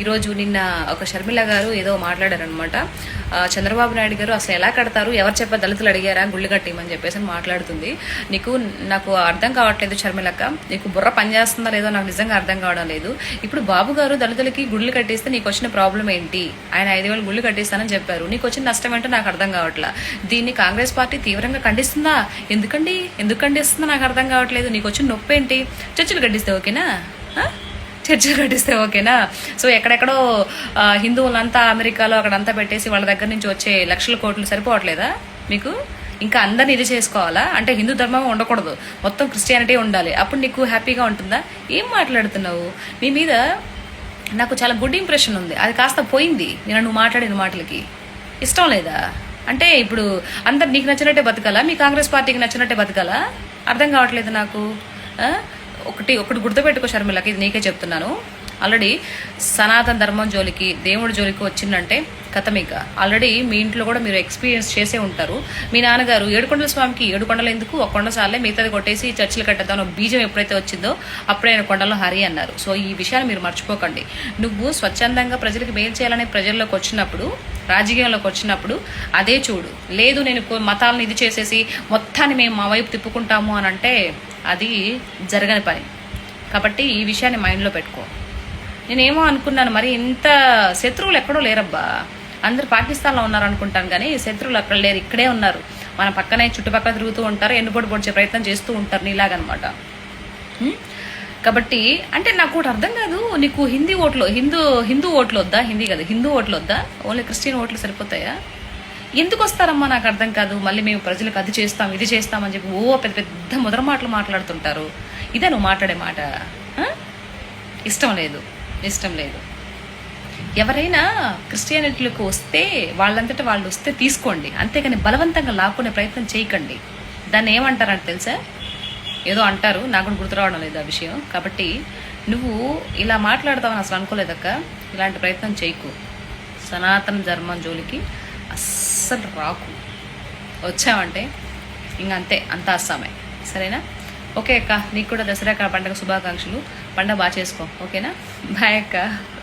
ఈరోజు నిన్న ఒక షర్మిల గారు ఏదో మాట్లాడారనమాట చంద్రబాబు నాయుడు గారు అసలు ఎలా కడతారు ఎవరు చెప్ప దళితులు అడిగారా గుళ్ళు కట్టేయమని చెప్పేసి మాట్లాడుతుంది. నీకు నాకు అర్థం కావట్లేదు షర్మిలక్క నీకు బుర్ర పనిచేస్తుందా లేదో నాకు నిజంగా అర్థం కావడం లేదు. ఇప్పుడు బాబు గారు దళితులకి గుళ్ళు కట్టేస్తే నీకు వచ్చిన ప్రాబ్లం ఏంటి? ఆయన ఐదు వేలు గుళ్ళు కట్టేస్తానని చెప్పారు. నీకు వచ్చిన నష్టం ఏంటో నాకు అర్థం కావట్లా. దీన్ని కాంగ్రెస్ పార్టీ తీవ్రంగా ఖండిస్తుందా? ఎందుకండి? ఎందుకు ఖండిస్తుందో నాకు అర్థం కావట్లేదు. నీకు వచ్చిన నొప్పి ఏంటి చర్చలు కట్టిస్తే ఓకేనా? చర్చి కట్టిస్తే ఓకేనా? సో ఎక్కడెక్కడో హిందువులంతా అమెరికాలో అక్కడంతా పెట్టేసి వాళ్ళ దగ్గర నుంచి వచ్చే లక్షల కోట్లు సరిపోవట్లేదా మీకు? ఇంకా అందరిని ఇది చేసుకోవాలా? అంటే హిందూ ధర్మం ఉండకూడదు. మొత్తం క్రిస్టియానిటీ ఉండాలి. అప్పుడు నీకు హ్యాపీగా ఉంటుందా? ఏం మాట్లాడుతున్నావు? నీ మీద నాకు చాలా గుడ్ ఇంప్రెషన్ ఉంది. అది కాస్త పోయింది. నేను నువ్వు మాట్లాడిన మాటలకి. ఇష్టం లేదా? అంటే ఇప్పుడు అందరు నీకు నచ్చినట్టే బతకాలా? మీ కాంగ్రెస్ పార్టీకి నచ్చినట్టే బతకాలా? అర్థం కావట్లేదు నాకు. ఒకటి ఒకటి గుర్తుపెట్టుకో షర్మిలకి ఇది నీకే చెప్తున్నాను. ఆల్రెడీ సనాతన ధర్మం జోలికి దేవుడి జోలికి వచ్చిందంటే కథమిక. ఆల్రెడీ మీ ఇంట్లో కూడా మీరు ఎక్స్పీరియన్స్ చేసే ఉంటారు. మీ నాన్నగారు ఏడుకొండల స్వామికి ఏడు కొండలు ఎందుకు? ఒక కొండ సార్లే మిగతాది కొట్టేసి చర్చిలు కట్టేద్దాం బీజం ఎప్పుడైతే వచ్చిందో అప్పుడే ఆయన కొండలో హరి అన్నారు. సో ఈ విషయాన్ని మీరు మర్చిపోకండి. నువ్వు స్వచ్ఛందంగా ప్రజలకు మేలు చేయాలనే ప్రజల్లోకి వచ్చినప్పుడు రాజకీయంలోకి వచ్చినప్పుడు అదే చూడు. లేదు నేను మతాలను ఇది చేసేసి మొత్తాన్ని మేము మా వైపు తిప్పుకుంటాము అని అంటే అది జరగని పని. కాబట్టి ఈ విషయాన్ని మైండ్లో పెట్టుకో. నేనేమో అనుకున్నాను మరి ఇంత శత్రువులు ఎక్కడో లేరబ్బా. అందరు పాకిస్తాన్లో ఉన్నారు అనుకుంటాను కానీ శత్రువులు అక్కడ లేరు ఇక్కడే ఉన్నారు. మన పక్కనే చుట్టుపక్కల తిరుగుతూ ఉంటారు ఎన్నుపోటు పొడిచే ప్రయత్నం చేస్తూ ఉంటారు నీలాగనమాట. కాబట్టి అంటే నాకు ఒకటి అర్థం కాదు నీకు హిందీ ఓట్లు హిందూ హిందూ ఓట్లు వద్దా? హిందీ కదా హిందూ ఓట్లు వద్దా? ఓన్లీ క్రిస్టియన్ ఓట్లు సరిపోతాయా? ఎందుకు వస్తారమ్మా? నాకు అర్థం కాదు. మళ్ళీ మేము ప్రజలకు అది చేస్తాం ఇది చేస్తాం అని చెప్పి ఓ పెద్ద పెద్ద ముదర మాటలు మాట్లాడుతుంటారు. ఇదే నువ్వు మాట్లాడే మాట. ఇష్టం లేదు. ఇష్టం లేదు. ఎవరైనా క్రిస్టియానిటీలకు వస్తే వాళ్ళంతటా వాళ్ళు వస్తే తీసుకోండి. అంతేగాని బలవంతంగా లాక్కునే ప్రయత్నం చేయకండి. దాన్ని ఏమంటారంటే తెలుసా? ఏదో అంటారు. నాకు కూడా గుర్తు రావడం లేదు ఆ విషయం. కాబట్టి నువ్వు ఇలా మాట్లాడతావని అసలు అనుకోలేదక్క. ఇలాంటి ప్రయత్నం చేయకు. సనాతన ధర్మం జోలికి అస్సలు రాకు. వచ్చావంటే ఇంక అంతే అంత అస్సామే. సరేనా? ఓకే అక్క నీకు కూడా దసరా పండగ శుభాకాంక్షలు. పండగ బాగా చేసుకో ఓకేనా? బాయ్ అక్క.